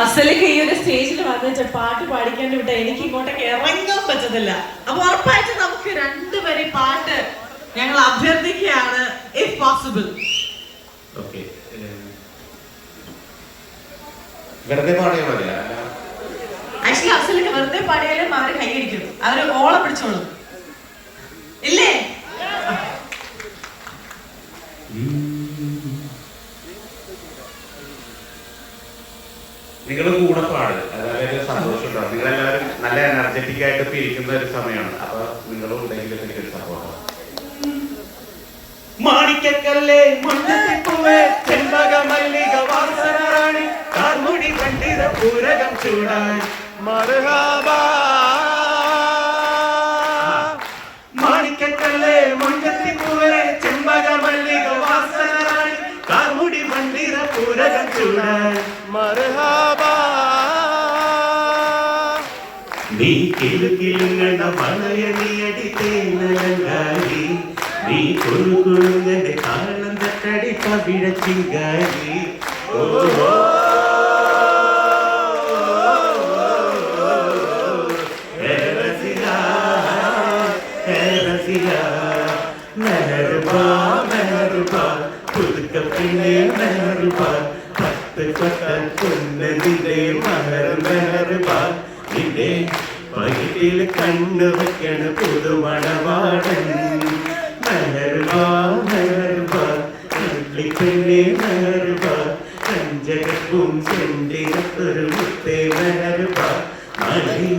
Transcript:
അസലിക്ക് ഈ ഒരു സ്റ്റേജിൽ വന്നിട്ട് പാട്ട് പാടിക്കാൻ വിട്ട എനിക്ക് ഇങ്ങോട്ടേക്ക് ഇറങ്ങാൻ പറ്റത്തില്ല. അപ്പൊ ഉറപ്പായിട്ട് നമുക്ക് രണ്ടുപേരെ പാട്ട് ഞങ്ങൾ അഭ്യർത്ഥിക്കുകയാണ് ഇഫ് പോസിബിൾ ഓക്കെ വെറുതെ പാടിയാൽ മതി. ആക്ച്വലി വെറുതെ പാടിയാലും മാറി കൈയടിക്കും അവർ ഓള പിടിച്ചോളും. ഇല്ലേ? നിങ്ങൾ കൂടെ പാട്. അതായത് സന്തോഷം നിങ്ങൾ എല്ലാവരും നല്ല എനർജറ്റിക് ആയിട്ട് ഇപ്പൊ ഇരിക്കുന്ന ഒരു സമയമാണ്. അപ്പൊ നിങ്ങളും ഉണ്ടെങ്കിൽ എനിക്കൊരു സപ്പോർട്ടാണ് മാണിക്കല്ലേ മുണ്ടത്തിപ്പൂവേ ചെമ്പക മല്ലിക വാസനാണി കാർമുടി കണ്ടിത പൂരകം ചൂടാൻ. മറുഹാബാ. മാണിക്കക്കല്ലേ മുണ്ടത്തിപ്പൂവേ ചെമ്പക മല്ലിക വാസനാണി കാർമുടി മണ്ടിര പൂരകം ചൂടാൻ. മറുഹാബാ നീ കിലുകിലുങ്ങണ വളയണിയടി തേനലങ്കാരി നീ കുറുകുളുങ്ങന്റെ താളം തട്ടടി പവിഴ ചിങ്കാരി ഓ മെഹർബാ മെഹർബാ പുതുക്ക പിന്നെ മെഹർബാ പത്ത് കൊട്ട കുന്നതിന്റെ മഹർ മെഹർബാ നിന്റെ പകിട്ടിൽ കണ്ണു വെക്കണ പുതുമണവാടൻ. മെഹർബാ മെഹർബാ പിന്നെ മെഹർബാ കഞ്ചകപ്പും ചെണ്ടിനത്തൊരു മുത്തേ മെഹർബാ മണി